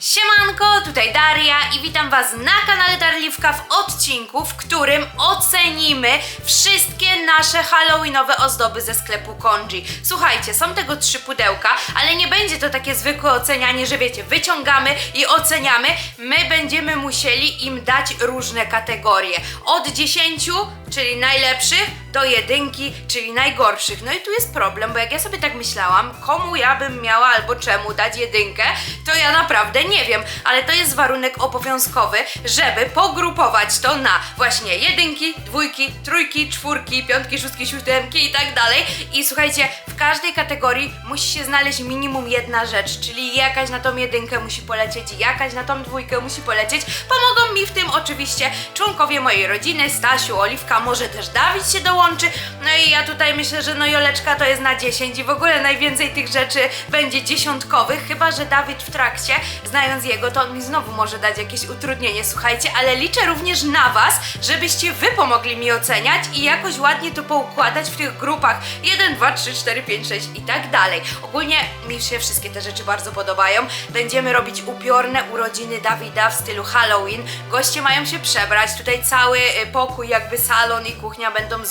Siemanko, tutaj Daria i witam Was na kanale Darliwka w odcinku, w którym ocenimy wszystkie nasze halloweenowe ozdoby ze sklepu Konji. Słuchajcie, są tego trzy pudełka, ale nie będzie to takie zwykłe ocenianie, że wiecie, wyciągamy i oceniamy. My będziemy musieli im dać różne kategorie. Od 10, czyli najlepszych, do jedynki, czyli najgorszych. No i tu jest problem, bo jak ja sobie tak myślałam, komu ja bym miała albo czemu dać jedynkę, to ja naprawdę nie wiem, ale to jest warunek obowiązkowy, żeby pogrupować to na właśnie jedynki, dwójki, trójki, czwórki, piątki, szóstki, siódemki i tak dalej. I słuchajcie, w każdej kategorii musi się znaleźć minimum jedna rzecz, czyli jakaś na tą jedynkę musi polecieć, jakaś na tą dwójkę musi polecieć. Pomogą mi w tym oczywiście członkowie mojej rodziny, Stasiu, Oliwka, może też Dawid się dołączy. No i ja tutaj myślę, że no Joleczka to jest na 10 i w ogóle najwięcej tych rzeczy będzie dziesiątkowych, chyba że Dawid w trakcie, znając jego, to on mi znowu może dać jakieś utrudnienie, słuchajcie, ale liczę również na Was, żebyście Wy pomogli mi oceniać i jakoś ładnie to poukładać w tych grupach 1, 2, 3, 4, 5, 6 i tak dalej. Ogólnie mi się wszystkie te rzeczy bardzo podobają. Będziemy robić upiorne urodziny Dawida w stylu Halloween. Goście mają się przebrać, tutaj cały y, pokój, jakby salon i kuchnia będą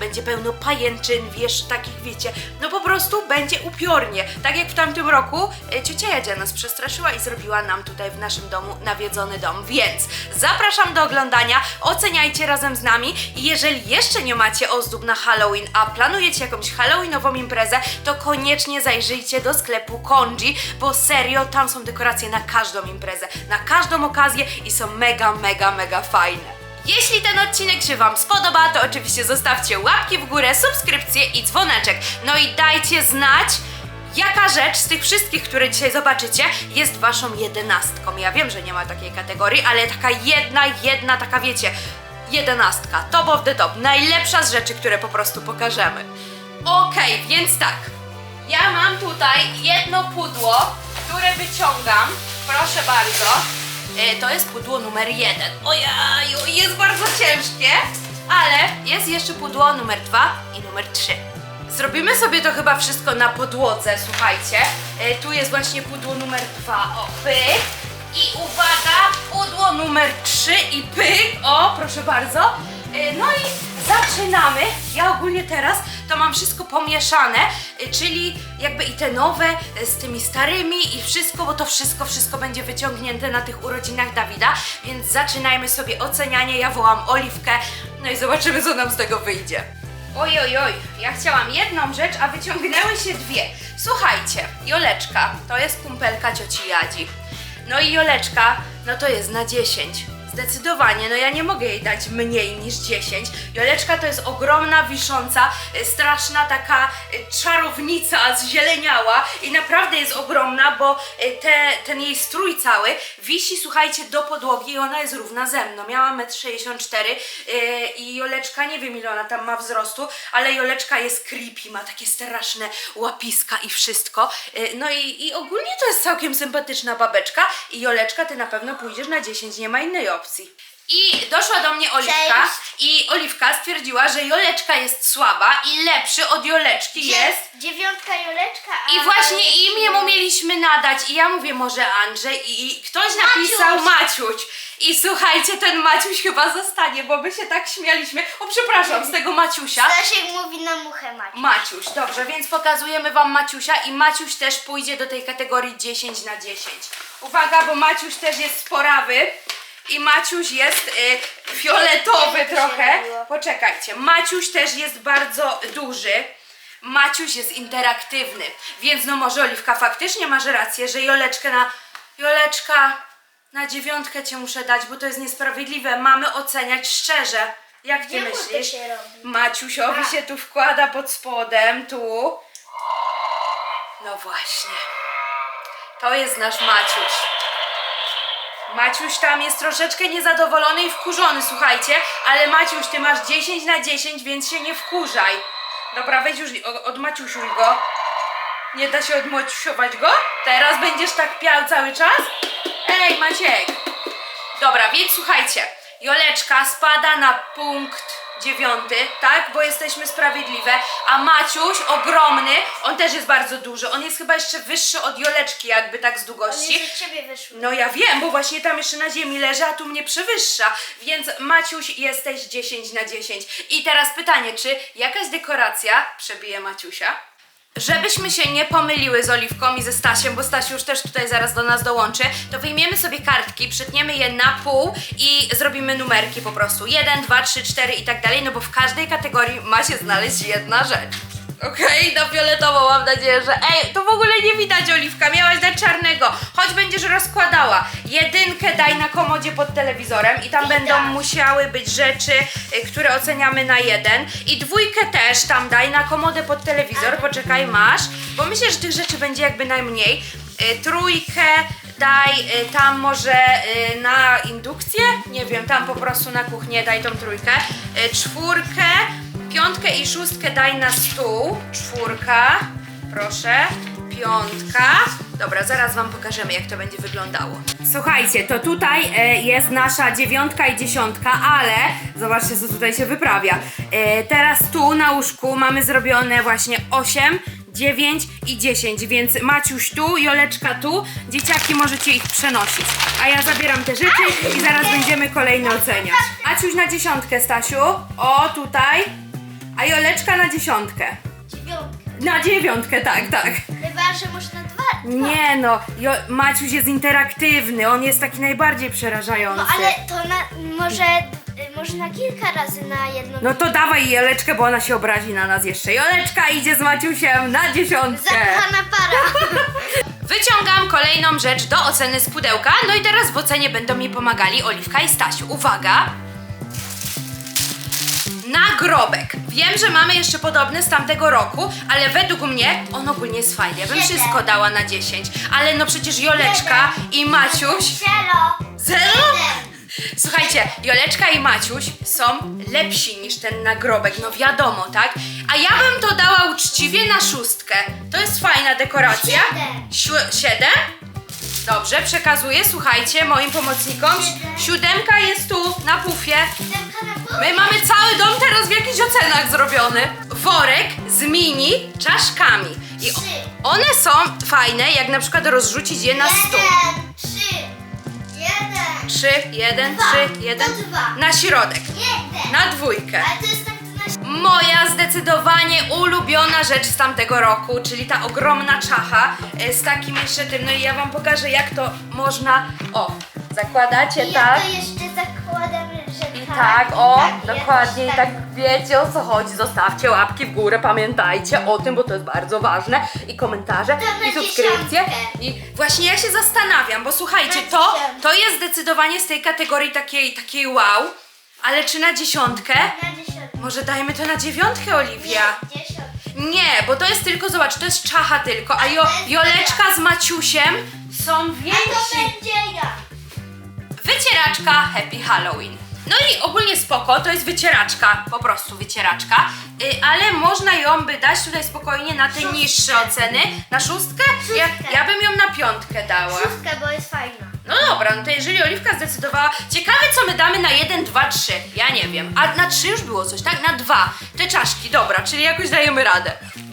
będzie pełno pajęczyn, wiesz, takich wiecie, no po prostu będzie upiornie. Tak jak w tamtym roku y, ciocia Jadzia nas przestraszyła i zrobiła nam tutaj w naszym domu nawiedzony dom, więc zapraszam do oglądania, oceniajcie razem z nami i jeżeli jeszcze nie macie ozdób na Halloween, a planujecie jakąś Halloweenową imprezę, to koniecznie zajrzyjcie do sklepu Konji, bo serio, tam są dekoracje na każdą imprezę, na każdą okazję i są mega, mega, mega fajne. Jeśli ten odcinek się Wam spodoba, to oczywiście zostawcie łapki w górę, subskrypcję i dzwoneczek. No i dajcie znać, jaka rzecz z tych wszystkich, które dzisiaj zobaczycie, jest Waszą jedenastką. Ja wiem, że nie ma takiej kategorii, ale taka jedna, jedna, taka wiecie, jedenastka, top of the top, najlepsza z rzeczy, które po prostu pokażemy. Okej, więc tak, ja mam tutaj jedno pudło, które wyciągam, proszę bardzo. E, To jest pudło numer jeden. Ojaju, jest bardzo ciężkie, ale jest jeszcze pudło numer dwa i numer trzy. Zrobimy sobie to chyba wszystko na podłodze, słuchajcie. E, Tu jest właśnie pudło numer dwa, o pyk. I uwaga, pudło numer trzy i pyk, o proszę bardzo. E, No i zaczynamy. Ja ogólnie teraz to mam wszystko pomieszane, y, czyli jakby i te nowe y, z tymi starymi i wszystko, bo to wszystko, wszystko będzie wyciągnięte na tych urodzinach Dawida, więc zaczynajmy sobie ocenianie. Ja wołam Oliwkę, no i zobaczymy, co nam z tego wyjdzie. Oj, oj, oj, ja chciałam jedną rzecz, a wyciągnęły się dwie. Słuchajcie, Joleczka, to jest kumpelka cioci Jadzi. No i Joleczka, no to jest na 10. Zdecydowanie, no ja nie mogę jej dać mniej niż 10. Joleczka to jest ogromna, wisząca, y, straszna taka y, czarownica zzieleniała i naprawdę jest ogromna, bo y, te, ten jej strój cały wisi, słuchajcie, do podłogi i ona jest równa ze mną. Miała 1,64 m i Joleczka, nie wiem ile ona tam ma wzrostu, ale Joleczka jest creepy, ma takie straszne łapiska i wszystko. No i, i ogólnie to jest całkiem sympatyczna babeczka i Joleczka, ty na pewno pójdziesz na 10, nie ma innej opcji. I doszła do mnie Oliwka i Oliwka stwierdziła, że Joleczka jest słaba i lepszy od Joleczki jest. Dziewiątka Joleczka, a... I właśnie imię mu mieliśmy nadać i ja mówię może Andrzej i, i ktoś napisał Maciuś. I słuchajcie, ten Maciuś chyba zostanie, bo my się tak śmialiśmy. O przepraszam, z tego Maciusia. Stasiek mówi na muchę Maciuś. Maciuś, dobrze, więc pokazujemy wam Maciusia i Maciuś też pójdzie do tej kategorii 10 na 10. Uwaga, bo Maciuś też jest sporawy i Maciuś jest y, fioletowy trochę. Poczekajcie, Maciuś też jest bardzo duży. Maciuś jest interaktywny, więc no może Oliwka faktycznie masz rację, że Joleczkę na... Joleczka, na dziewiątkę cię muszę dać, bo to jest niesprawiedliwe. Mamy oceniać szczerze. Jak ty to myślisz? się robi? Maciusiowi A. się tu wkłada pod spodem, tu. No właśnie. To jest nasz Maciuś. Maciuś tam jest troszeczkę niezadowolony i wkurzony, słuchajcie, ale Maciuś, ty masz 10 na 10, więc się nie wkurzaj. Dobra, weź już od Maciusiuj go. Nie da się odmaciusiować go? Teraz będziesz tak piał cały czas? Ej, Maciek. Dobra, więc słuchajcie, Joleczka spada na punkt dziewiąty, tak? Bo jesteśmy sprawiedliwe. A Maciuś, ogromny, on też jest bardzo duży. On jest chyba jeszcze wyższy od Joleczki, jakby tak z On długości. jest od ciebie wyszły. No ja wiem, bo właśnie tam jeszcze na ziemi leży, a tu mnie przewyższa. Więc Maciuś, jesteś 10 na 10. I teraz pytanie, czy jakaś dekoracja przebije Maciusia? Żebyśmy się nie pomyliły z Oliwką i ze Stasiem, bo Stasiu już też tutaj zaraz do nas dołączy, to wyjmiemy sobie kartki, przytniemy je na pół i zrobimy numerki po prostu. 1, 2, 3, 4 i tak dalej, no bo w każdej kategorii ma się znaleźć jedna rzecz. Okej, na fioletowo mam nadzieję, że... Ej, to w ogóle nie widać Oliwka, miałaś dać czarnego. Choć będziesz rozkładała. Jedynkę daj na komodzie pod telewizorem i tam będą musiały być rzeczy, y, które oceniamy na jeden. I dwójkę też tam daj na komodę pod telewizor, poczekaj, masz. Bo myślę, że tych rzeczy będzie jakby najmniej. Y, Trójkę daj y, tam może y, na indukcję, nie wiem, tam po prostu na kuchnię daj tą trójkę. Y, Czwórkę, piątkę i szóstkę daj na stół. Czwórka, proszę. Piątka. Dobra, zaraz Wam pokażemy, jak to będzie wyglądało. Słuchajcie, to tutaj e, jest nasza dziewiątka i dziesiątka, ale zobaczcie, co tutaj się wyprawia. E, teraz tu na łóżku mamy zrobione właśnie 8, 9 i 10, więc Maciuś tu, Joleczka tu, dzieciaki możecie ich przenosić. A ja zabieram te rzeczy i zaraz będziemy kolejne oceniać. Aciuś na dziesiątkę, Stasiu. O, tutaj. A Joleczka na dziesiątkę. Dziewiątka. Na dziewiątkę, tak, tak. Chyba, że można dwa. dwa. Nie no, jo, Maciuś jest interaktywny, on jest taki najbardziej przerażający. No ale to na, może, może na kilka razy na jedno. No to dawaj Joleczkę, bo ona się obrazi na nas jeszcze. Joleczka idzie z Maciusiem na dziesiątkę. Zakochana para. Wyciągam kolejną rzecz do oceny z pudełka, no i teraz w ocenie będą mi pomagali Oliwka i Stasiu. Uwaga! Nagrobek. Wiem, że mamy jeszcze podobny z tamtego roku, ale według mnie on ogólnie jest fajny. Ja bym Siedem. wszystko dała na 10. Ale no przecież Joleczka i Maciuś... Zero? Jeden. Słuchajcie, Joleczka i Maciuś są lepsi niż ten nagrobek, no wiadomo, tak? A ja bym to dała uczciwie na szóstkę. To jest fajna dekoracja. Siedem. Siu- siedem? Dobrze, przekazuję, słuchajcie, moim pomocnikom. Siódemka jest tu, na pufie. Siódemka na pół. My mamy cały dom teraz w jakichś ocenach zrobiony. Worek z mini czaszkami. I one są fajne, jak na przykład rozrzucić je na stół. Jeden. Trzy. Jeden. Trzy, jeden, trzy, jeden. Na środek. Jeden. Na dwójkę. Ale to jest tak Moja zdecydowanie ulubiona rzecz z tamtego roku, czyli ta ogromna czacha e, z takim jeszcze tym. No i ja wam pokażę, jak to można. O, zakładacie I tak. ja to jeszcze zakładam, że I tak, o, i tak, dokładnie, i jakoś tak wiecie o co chodzi. Zostawcie łapki w górę, pamiętajcie o tym, bo to jest bardzo ważne. I komentarze, To na i subskrypcje. dziesiątkę. I właśnie ja się zastanawiam, bo słuchajcie, Na to, dziesiątkę. to jest zdecydowanie z tej kategorii takiej, takiej wow. Ale czy na dziesiątkę? Na dziesiątkę. Może dajmy to na dziewiątkę, Oliwia. Nie, bo to jest tylko, zobacz, to jest czacha tylko, a jo, Joleczka z Maciusiem są A to więksi. będzie ja. Wycieraczka Happy Halloween. No i ogólnie spoko, to jest wycieraczka, po prostu wycieraczka, y, ale można ją by dać tutaj spokojnie na te Szóstkę. niższe oceny. Na szóstkę? Ja, Szóstkę. ja bym ją na piątkę dała. Szóstka, bo jest fajna. No dobra, no to jeżeli Oliwka zdecydowała. Ciekawe, co my damy na 1, 2, 3. Ja nie wiem. A na 3 już było coś, tak? Na 2. Te czaszki, dobra, czyli jakoś dajemy radę.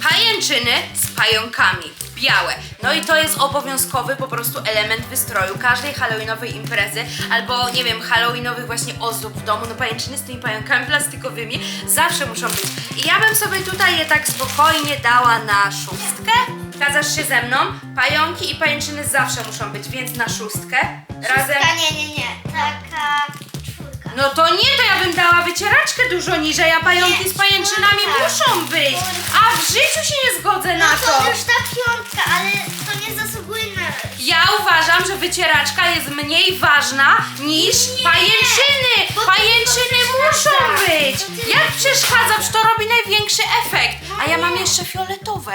Pajęczyny z pająkami. Białe. No i to jest obowiązkowy po prostu element wystroju każdej halloweenowej imprezy albo nie wiem, halloweenowych właśnie ozdób w domu. No pajęczyny z tymi pająkami plastikowymi zawsze muszą być. I ja bym sobie tutaj je tak spokojnie dała na szóstkę. Zgadzasz się ze mną? Pająki i pajęczyny zawsze muszą być, więc na szóstkę. Razem. Szóstka, nie, nie, nie. Taka czwórka. No to nie, to ja bym wycieraczkę dużo niżej, a pająki z pajęczynami muszą być. A w życiu się nie zgodzę No na to to. już ta piątka, ale to nie zasługuje na... Ja uważam, że wycieraczka jest mniej ważna niż Nie, pajęczyny. bo to Pajęczyny muszą przeszkadza. być. Jak przeszkadza, przecież to robi największy efekt. No A ja mam nie. jeszcze fioletowe.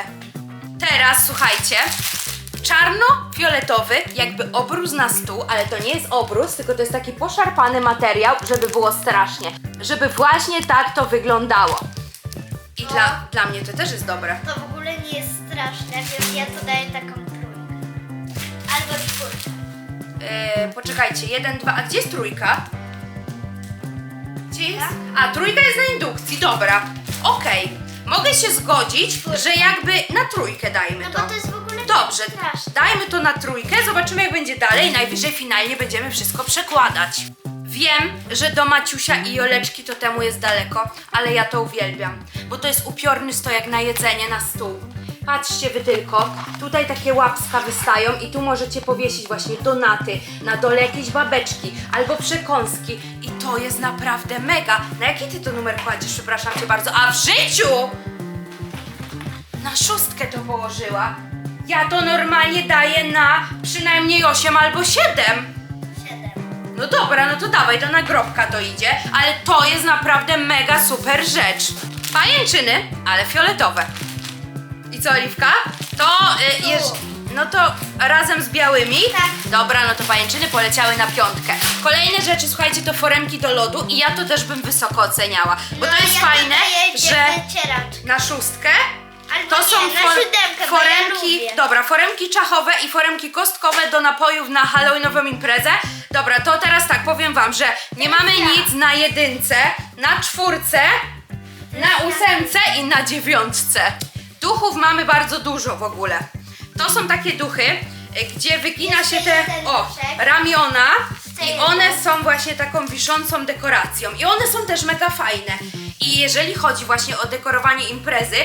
Teraz słuchajcie. Czarno-fioletowy, jakby obrus na stół, ale to nie jest obrus, tylko to jest taki poszarpany materiał, żeby było strasznie. Żeby właśnie tak to wyglądało. I No. dla, dla mnie to też jest dobre. To w ogóle nie jest straszne, więc ja to daję taką trójkę. Albo czwórkę. Yy, poczekajcie, jeden, dwa, a gdzie jest trójka? Gdzie jest? A, trójka jest na indukcji, dobra. Okej. Mogę się zgodzić, że jakby na trójkę dajmy No to. bo to jest w ogóle Dobrze, straszne. dajmy to na trójkę, zobaczymy jak będzie dalej. Najwyżej finalnie będziemy wszystko przekładać. Wiem, że do Maciusia i Joleczki to temu jest daleko, ale ja to uwielbiam, bo to jest upiorny stojak na jedzenie na stół. Patrzcie wy tylko, tutaj takie łapska wystają i tu możecie powiesić właśnie donaty, na dole jakieś babeczki albo przekąski i to jest naprawdę mega. Na jaki ty to numer kładziesz, przepraszam cię bardzo, a w życiu na szóstkę to położyła. Ja to normalnie daję na przynajmniej 8 albo 7. Siedem. No dobra, no to dawaj, to na grobka to idzie, ale to jest naprawdę mega super rzecz. Pajęczyny, ale fioletowe. I co, Oliwka? To y, jeż... No to razem z białymi? Tak. Dobra, no to pajęczyny poleciały na piątkę. Kolejne rzeczy, słuchajcie, to foremki do lodu i ja to też bym wysoko oceniała. Bo no, to jest ja fajne, że na szóstkę Albo to nie, są na for- siódemkę, bo ja foremki, lubię. dobra, foremki czachowe i foremki kostkowe do napojów na halloweenową imprezę. Dobra, to teraz tak, powiem wam, że nie mamy ja. nic na jedynce, na czwórce, na ósemce i na dziewiątce. Duchów mamy bardzo dużo w ogóle. To są takie duchy, y, gdzie wygina Jeszcze się te, jeden o, duszek. ramiona i one są właśnie taką wiszącą dekoracją i one są też mega fajne. I jeżeli chodzi właśnie o dekorowanie imprezy,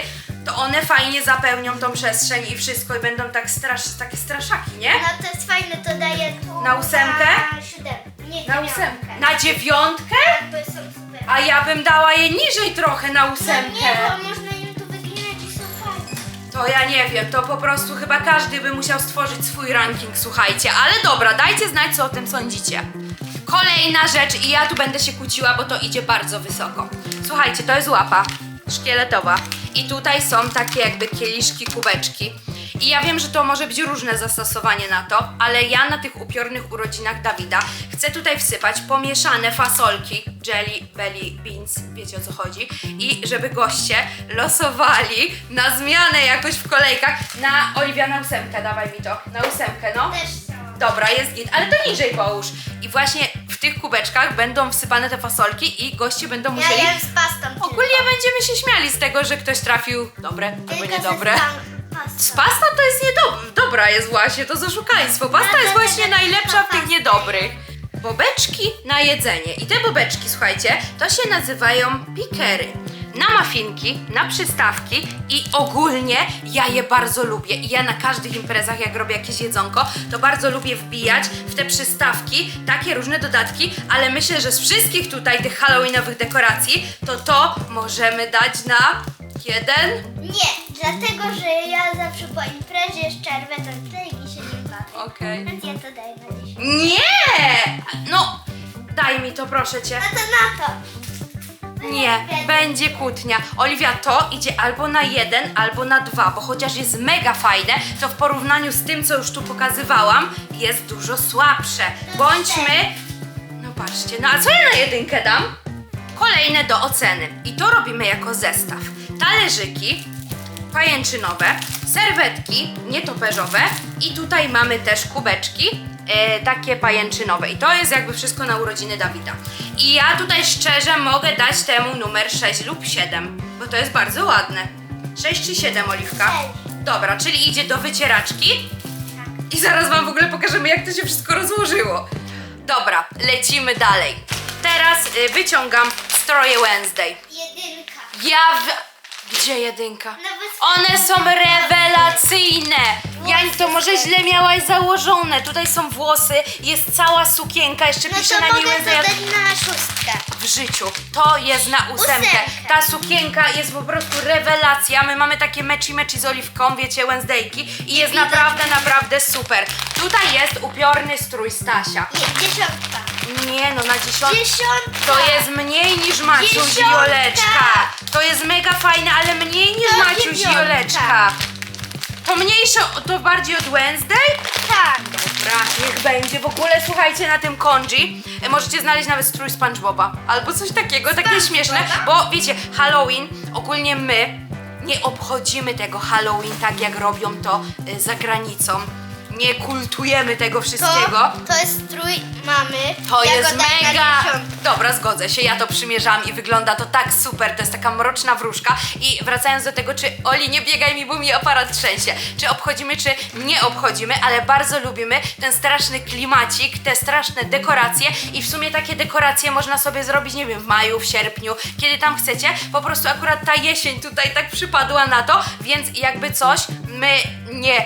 to one fajnie zapełnią tą przestrzeń i wszystko i będą tak strasz, takie straszaki, nie? No to jest fajne, to daję tu Na ósemkę? Na siódemkę. Nie, Na ósemkę. Na dziewiątkę? Tak, bo są super. A ja bym dała je niżej trochę na No ósemkę. nie, bo można im tu wyginać i są fajne. To ja nie wiem, to po prostu chyba każdy by musiał stworzyć swój ranking, słuchajcie. Ale dobra, dajcie znać, co o tym sądzicie. Kolejna rzecz, i ja tu będę się kłóciła, bo to idzie bardzo wysoko. Słuchajcie, to jest łapa szkieletowa. I tutaj są takie jakby kieliszki, kubeczki. I ja wiem, że to może być różne zastosowanie na to, ale ja na tych upiornych urodzinach Dawida chcę tutaj wsypać pomieszane fasolki, jelly, belly, beans, wiecie o co chodzi, i żeby goście losowali na zmianę jakoś w kolejkach na Oliwia na ósemkę, dawaj mi to, na ósemkę, no. Dobra, jest git, ale to niżej połóż. I właśnie tych kubeczkach będą wsypane te fasolki i goście będą Ja musieli... jem z pastą Ogólnie będziemy się śmiali z tego, że ktoś trafił dobre albo tylko. niedobre. Tylko Z pastą. pasta to jest niedobra, dobra jest właśnie, to z oszukaństwo. Pasta jest właśnie najlepsza w tych niedobrych. Bobeczki na jedzenie. I te bobeczki, słuchajcie, to się nazywają pikery. Na mafinki, na przystawki i ogólnie ja je bardzo lubię. I ja na każdych imprezach, jak robię jakieś jedzonko, to bardzo lubię wbijać w te przystawki takie różne dodatki, ale myślę, że z wszystkich tutaj tych halloweenowych dekoracji, to to możemy dać na jeden, Nie, dlatego, że ja zawsze po imprezie z czerwę to tutaj mi się nie bawi. Okej. Więc ja to daję na 10. Nie! No, daj mi to, proszę cię. No to na to. Nie, będzie kłótnia. Oliwia, to idzie albo na jeden, albo na dwa, bo chociaż jest mega fajne, to w porównaniu z tym, co już tu pokazywałam, jest dużo słabsze. Bądźmy. No patrzcie, no a co ja na jedynkę dam? Kolejne do oceny. I to robimy jako zestaw. Talerzyki, pajęczynowe, serwetki nietoperzowe i tutaj mamy też kubeczki e, takie pajęczynowe i to jest jakby wszystko na urodziny Dawida. I ja tutaj szczerze mogę dać temu numer 6 lub 7, bo to jest bardzo ładne. 6 czy 7, Oliwka? Dobra, czyli idzie do wycieraczki i zaraz wam w ogóle pokażemy jak to się wszystko rozłożyło. Dobra, lecimy dalej. Teraz y, wyciągam stroje Wednesday. Jedynka. Ja w... Gdzie jedynka? One są rewelacyjne! Ja to może źle miałaś założone. Tutaj są włosy, jest cała sukienka, jeszcze No pisze to na niej mogę jak na szóstkę. w życiu. To jest na ósemkę. Ósemkę. Ta sukienka jest po prostu rewelacja. My mamy takie meczy meczy z oliwką, wiecie, Wednesdayki i jest widać. naprawdę, naprawdę super. Tutaj jest upiorny strój Stasia. Je, dziesiątka. Nie no, na dziesiątkę. Dziesiątka. To jest mniej niż Maciuś i Dziesiątka. Joleczka. To jest mega fajne, ale mniej niż To Maciuś i dziewiątka. Joleczka. To mniejsze, to bardziej od Wednesday? Tak. Dobra, niech będzie. W ogóle słuchajcie na tym konji. e, Możecie znaleźć nawet strój SpongeBoba. Albo coś takiego, takie SpongeBoba? śmieszne. Bo wiecie, Halloween, ogólnie my nie obchodzimy tego Halloween tak jak robią to y, za granicą. Nie kultujemy tego To, wszystkiego. to jest strój mamy. To Ja jest go na mega! Dobra, zgodzę się, ja to przymierzam i wygląda to tak super, to jest taka mroczna wróżka i wracając do tego, czy Oli nie biegaj mi, bo mi aparat trzęsie, czy obchodzimy, czy nie obchodzimy, ale bardzo lubimy ten straszny klimacik, te straszne dekoracje i w sumie takie dekoracje można sobie zrobić, nie wiem, w maju, w sierpniu, kiedy tam chcecie, po prostu akurat ta jesień tutaj tak przypadła na to, więc jakby coś, my nie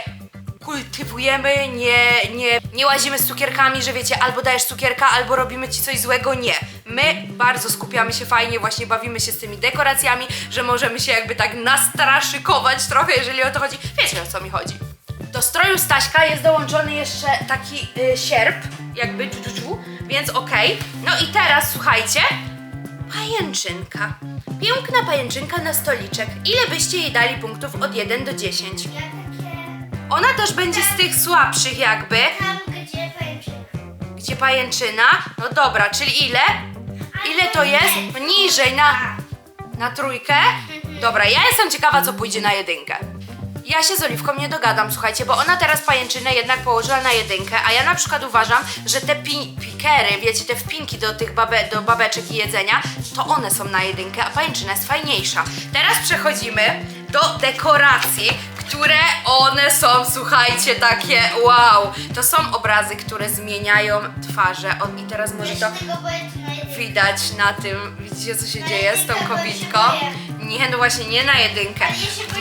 kultywujemy, nie, nie, nie łazimy z cukierkami, że wiecie, albo dajesz cukierka, albo robimy ci coś złego. Nie. My bardzo skupiamy się fajnie, właśnie bawimy się z tymi dekoracjami, że możemy się jakby tak nastraszykować trochę, jeżeli o to chodzi. Wiecie o co mi chodzi. Do stroju Staśka jest dołączony jeszcze taki y, sierp, jakby dżu, więc okej. No i teraz słuchajcie, pajęczynka. Piękna pajęczynka na stoliczek. Ile byście jej dali punktów od 1 do 10? Ona też będzie z tych słabszych jakby, tam, gdzie pajęczyny. gdzie pajęczyna. No dobra, czyli ile? Ile to jest? Niżej na, na trójkę? Dobra, ja jestem ciekawa, co pójdzie na jedynkę. Ja się z Oliwką nie dogadam, słuchajcie, bo ona teraz pajęczynę jednak położyła na jedynkę, a ja na przykład uważam, że te pi pikery, wiecie, te wpinki do tych babe do babeczek i jedzenia, to one są na jedynkę, a pajęczyna jest fajniejsza. Teraz przechodzimy do dekoracji, które one są, słuchajcie, takie wow. To są obrazy, które zmieniają twarze. O, I teraz może to widać na tym, widzicie co się dzieje z tą boję. Nie, no właśnie nie na jedynkę.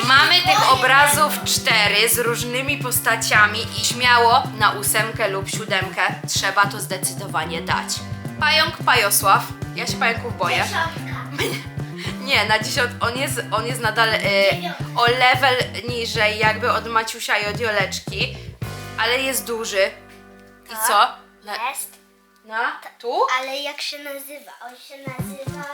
Mamy tych obrazów cztery z różnymi postaciami i śmiało na ósemkę lub siódemkę trzeba to zdecydowanie dać. Pająk Pajosław. Ja się pająków boję. Nie, na dziesiąt on jest, on jest nadal Dziewiątka. o level niżej jakby od Maciusia i od Joleczki, ale jest duży. I Tak. co? Na, Jest. na tu? Ale jak się nazywa? On się nazywa...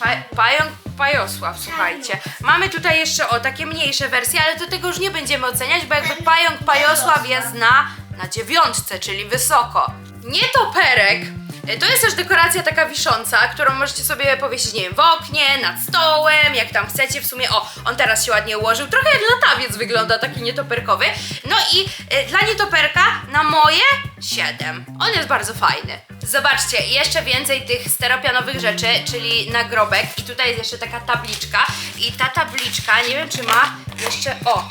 Pa, pająk Pajosław, słuchajcie. Mamy tutaj jeszcze o takie mniejsze wersje, ale do tego już nie będziemy oceniać, bo jakby pająk Pajosław jest na, na dziewiątce, czyli wysoko. Nietoperek. E, To jest też dekoracja taka wisząca, którą możecie sobie powiesić, nie wiem, w oknie, nad stołem, jak tam chcecie. W sumie, o, on teraz się ładnie ułożył. Trochę jak latawiec wygląda, taki nietoperkowy. No i e, dla nietoperka na moje 7. On jest bardzo fajny. Zobaczcie, jeszcze więcej tych steropianowych rzeczy, czyli nagrobek. I tutaj jest jeszcze taka tabliczka. I ta tabliczka, nie wiem czy ma jeszcze, o,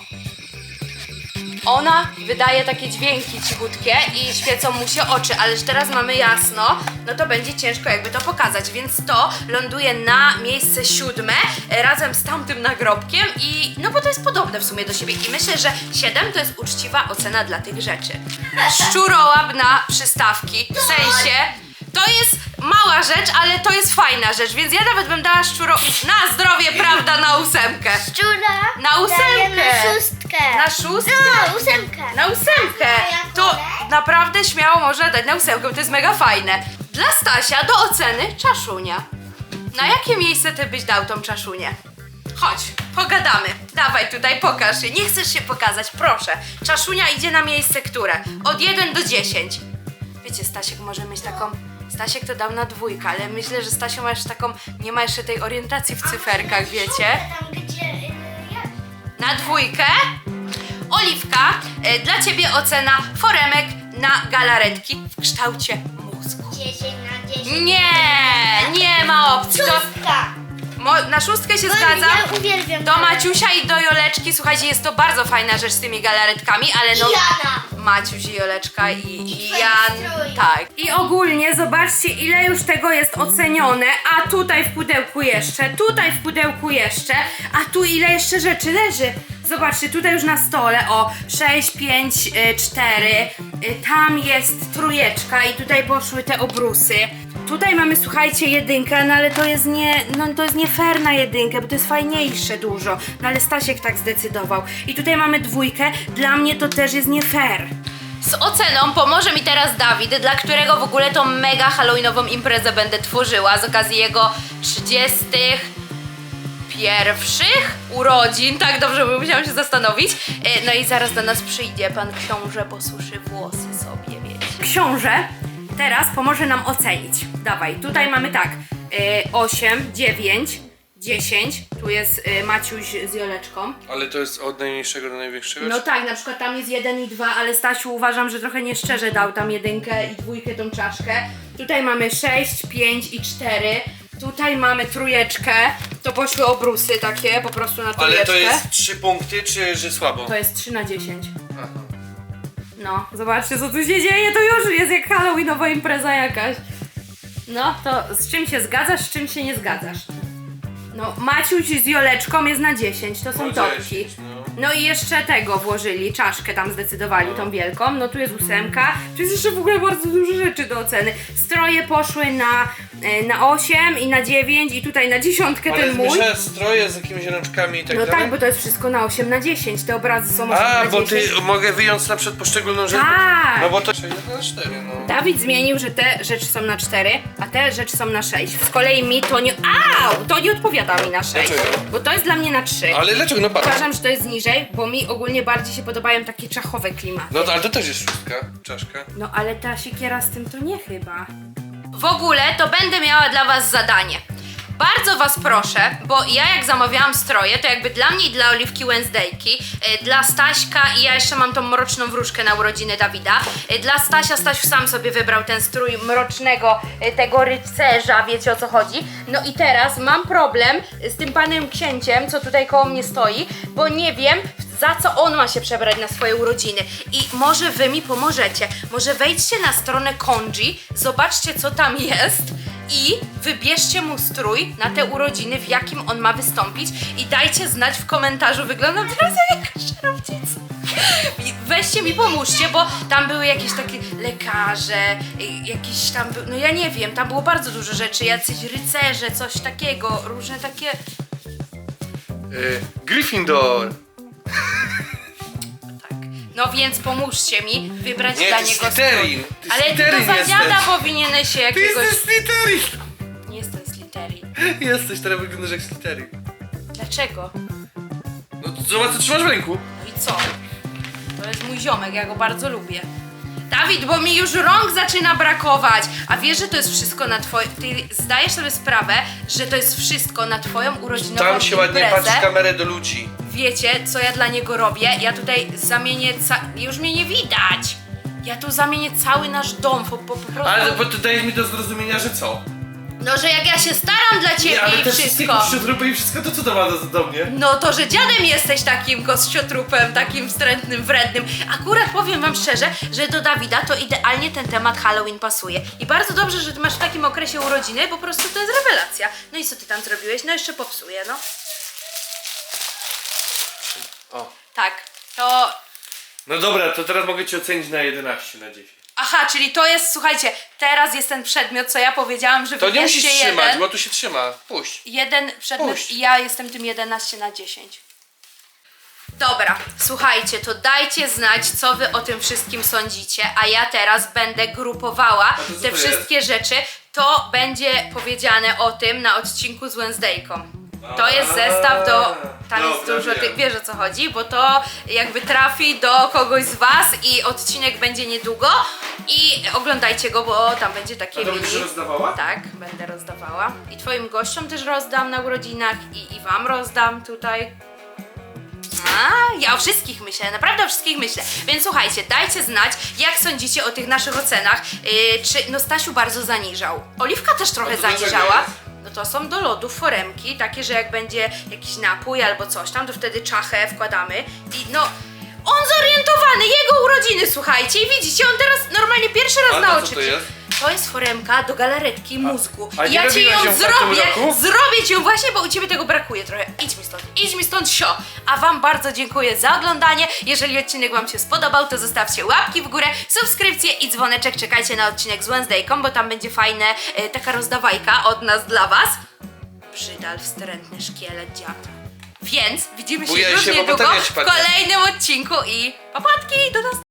ona wydaje takie dźwięki cichutkie i świecą mu się oczy, ale że teraz mamy jasno, no to będzie ciężko jakby to pokazać, więc to ląduje na miejsce siódme e, razem z tamtym nagrobkiem i no bo to jest podobne w sumie do siebie i myślę, że 7 to jest uczciwa ocena dla tych rzeczy. Szczurołap na przystawki, w sensie to jest mała rzecz, ale to jest fajna rzecz, więc ja nawet bym dała szczuro... na zdrowie, prawda, na ósemkę. Szczura. Na ósemkę. Na szóstkę. Na szóstkę? No, ósemkę. Na ósemkę! A To naprawdę śmiało można dać na ósemkę, bo to jest mega fajne. Dla Stasia do oceny czaszunia. Na jakie miejsce ty byś dał tą czaszunię? Chodź, pogadamy. Dawaj tutaj, pokaż się. Nie chcesz się pokazać, proszę. Czaszunia idzie na miejsce które? Od 1 do 10. Wiecie, Stasiek może mieć taką... Stasiek to dał na dwójkę, ale myślę, że Stasiu ma jeszcze taką... Nie ma jeszcze tej orientacji w cyferkach, wiecie? Tam gdzie... y, na dwójkę. Oliwka, e, dla ciebie ocena foremek na galaretki w kształcie mózgu. 10 na 10. Nie, nie ma opcji. To Szóstka. mo, na szóstkę się Bo zgadzam. Ja uwielbiam. Do Maciusia i do Joleczki, słuchajcie, jest to bardzo fajna rzecz z tymi galaretkami, ale no... Jana. Maciuś i Joleczka i, i Jan. strój. Tak. I ogólnie zobaczcie, ile już tego jest ocenione. A tutaj w pudełku jeszcze, tutaj w pudełku jeszcze, a tu ile jeszcze rzeczy leży. Zobaczcie, tutaj już na stole, o 6, 5, 4. y, Tam jest trójeczka i tutaj poszły te obrusy. Tutaj mamy, słuchajcie, jedynkę, no ale to jest nie, no to jest nie fair na jedynkę, bo to jest fajniejsze dużo. No ale Stasiek tak zdecydował. I tutaj mamy dwójkę, dla mnie to też jest nie fair. Z oceną pomoże mi teraz Dawid, dla którego w ogóle tą mega halloweenową imprezę będę tworzyła z okazji jego 30 pierwszych urodzin, tak dobrze, bo musiałam się zastanowić. E, No i zaraz do nas przyjdzie pan książę, posuszy włosy sobie, wiecie. Książę teraz pomoże nam ocenić. Dawaj, tutaj mamy tak, e, 8, 9, 10. Tu jest y, Maciuś z Joleczką. Ale to jest od najmniejszego do największego? No tak, na przykład tam jest jeden i dwa, ale Stasiu uważam, że trochę nieszczerze dał tam jedynkę i dwójkę tą czaszkę. Tutaj mamy 6, 5 i 4. Tutaj mamy trójeczkę. To poszły obrusy takie, po prostu na trójeczkę. Ale to jest 3 punkty, czy że słabo? To jest 3 na 10. Aha. No, zobaczcie co tu się dzieje, to już jest jak Halloweenowa impreza jakaś. No, to z czym się zgadzasz, z czym się nie zgadzasz? No, Maciuś z Joleczką jest na 10, to są No topki. 10, no. No i jeszcze tego włożyli, czaszkę tam zdecydowali, tą wielką. No tu jest ósemka. Tu jest jeszcze w ogóle bardzo dużo rzeczy do oceny. Stroje poszły na, e, na 8 i na 9 i tutaj na dziesiątkę Ale ten mój. zmieszałeś stroje z jakimiś rączkami i tak No dalej? tak, bo to jest wszystko na 8 na 10. Te obrazy są 8 A, na bo 10. ty mogę wyjąć na przykład poszczególną rzecz? Tak. No bo to 1 na 4, no. Dawid zmienił, że te rzeczy są na 4, a te rzeczy są na 6. Z kolei mi to nie. Au! To nie odpowiada mi na 6. Dlaczego? Bo to jest dla mnie na 3. Ale dlaczego? No patrz. Uważam, że to jest niżej, bo mi ogólnie bardziej się podobają takie czachowe klimaty. No to, ale to też jest szóstka, czaszka. No ale ta siekiera z tym to nie chyba. W ogóle to będę miała dla was zadanie. Bardzo was proszę, bo ja jak zamawiałam stroje, to jakby dla mnie i dla Oliwki Wednesdayki, y, dla Staśka i ja jeszcze mam tą mroczną wróżkę na urodziny Dawida. y, Dla Stasia, Stasiu sam sobie wybrał ten strój mrocznego, y, tego rycerza, wiecie o co chodzi. No i teraz mam problem z tym panem księciem, co tutaj koło mnie stoi, bo nie wiem, za co on ma się przebrać na swoje urodziny. I może wy mi pomożecie. Może wejdźcie na stronę Konji, zobaczcie co tam jest i wybierzcie mu strój na te urodziny, w jakim on ma wystąpić i dajcie znać w komentarzu. Wyglądam teraz jak jakaś Weźcie mi pomóżcie, bo tam były jakieś takie lekarze, y, jakieś tam, no ja nie wiem, tam było bardzo dużo rzeczy, jacyś rycerze, coś takiego, różne takie... Y, Gryffindor. No więc pomóżcie mi wybrać Nie, dla ty niego Slytherin. strój. Ty Ale Slytherin za dziada jesteś. powinieneś się Ty jakiegoś... jesteś Slytherin! Nie jestem Slytherin. Jesteś, teraz wyglądasz jak Slytherin. Dlaczego? No to zobacz, co trzymasz w ręku. No i co? To jest mój ziomek, ja go bardzo lubię. Dawid, bo mi już rąk zaczyna brakować. A wiesz, że to jest wszystko na twoje... Ty zdajesz sobie sprawę, że to jest wszystko na twoją urodzinową Tam się ładnie imprezę? patrzy kamerę do ludzi. Wiecie, co ja dla niego robię? Ja tutaj zamienię ca... Już mnie nie widać. Ja tu zamienię cały nasz dom, po, po, po prostu... Ale bo to dajesz mi do zrozumienia, że co? No, że jak ja się staram dla ciebie Nie, ale i wszystko. kościotrupy i wszystko, to co to ma do, do mnie? No to, że dziadem jesteś takim kościotrupem, takim wstrętnym, wrednym. Akurat powiem wam szczerze, że do Dawida to idealnie ten temat Halloween pasuje. I bardzo dobrze, że ty masz w takim okresie urodziny, po prostu to jest rewelacja. No i co ty tam zrobiłeś? No jeszcze popsuję, no. O. Tak, to... No dobra, to teraz mogę ci ocenić na 11 na 10. Aha, czyli to jest, słuchajcie, teraz jest ten przedmiot, co ja powiedziałam, że To nie musisz wybierzcie trzymać, jeden. bo tu się trzyma. Puść. jeden przedmiot Puść. i ja jestem tym 11 na 10. Dobra, słuchajcie, to dajcie znać, co wy o tym wszystkim sądzicie, a ja teraz będę grupowała to co te to wszystkie rzeczy. To będzie powiedziane o tym na odcinku z Wednesdayką. To jest zestaw do. Tam jest dużo. Ty, wiem. wiesz o co chodzi, bo to jakby trafi do kogoś z Was i odcinek będzie niedługo. I oglądajcie go, bo tam będzie takie A to będziesz mini. rozdawała? Tak, będę rozdawała. I twoim gościom też rozdam na urodzinach i, i wam rozdam tutaj. A, ja o wszystkich myślę, naprawdę o wszystkich myślę. Więc słuchajcie, dajcie znać, jak sądzicie o tych naszych ocenach. Yy, czy no Stasiu bardzo zaniżał. Oliwka też trochę A to zaniżała. jest? No to są do lodów foremki, takie, że jak będzie jakiś napój albo coś tam, to wtedy czachę wkładamy i no... On zorientowany, jego urodziny, słuchajcie, i widzicie, on teraz normalnie pierwszy raz A na oczy. to jest? To jest foremka do galaretki mózgu. a I nie ja ci ją robiłaś ją w tamtym zrobię, roku? zrobię ci ją właśnie, bo u ciebie tego brakuje trochę. Idź mi stąd, idź mi stąd, sio. A wam bardzo dziękuję za oglądanie. Jeżeli odcinek wam się spodobał, to zostawcie łapki w górę, subskrypcję i dzwoneczek. Czekajcie na odcinek z Wednesdayką, bo tam będzie fajne, e, taka rozdawajka od nas dla was. Brzydal, wstrętny szkielet dziad. Więc widzimy się Bujaj już się, bo niedługo bateria ci w padnie. kolejnym odcinku i papatki, do nas!